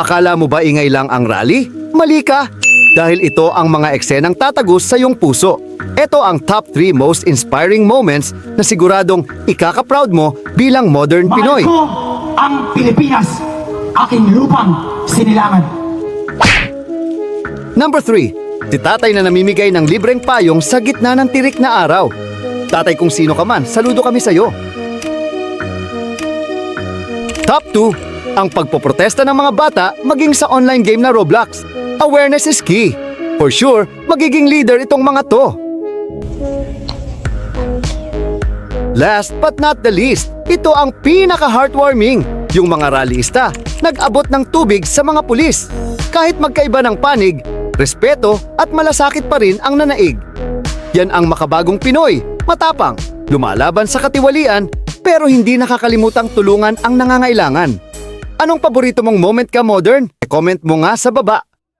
Akala mo ba ingay lang ang rally? Mali ka! Dahil ito ang mga eksenang tatagos sa iyong puso. Ito ang top 3 most inspiring moments na siguradong ikaka-proud mo bilang modern Pinoy. Mahal ko ang Pilipinas, aking lupang sinilangan. Number 3. Si tatay na namimigay ng libreng payong sa gitna ng tirik na araw. Tatay kung sino ka man, saludo kami sa'yo. Top 2. Ang pagpoprotesta ng mga bata maging sa online game na Roblox. Awareness is key. For sure, magiging leader itong mga to. Last but not the least, ito ang pinaka-heartwarming. Yung mga rallyista, nag-abot ng tubig sa mga pulis. Kahit magkaiba ng panig, respeto at malasakit pa rin ang nanaig. Yan ang makabagong Pinoy, matapang, lumalaban sa katiwalian, pero hindi nakakalimutang tulungan ang nangangailangan. Anong paborito mong moment ka modern? E-comment mo nga sa baba.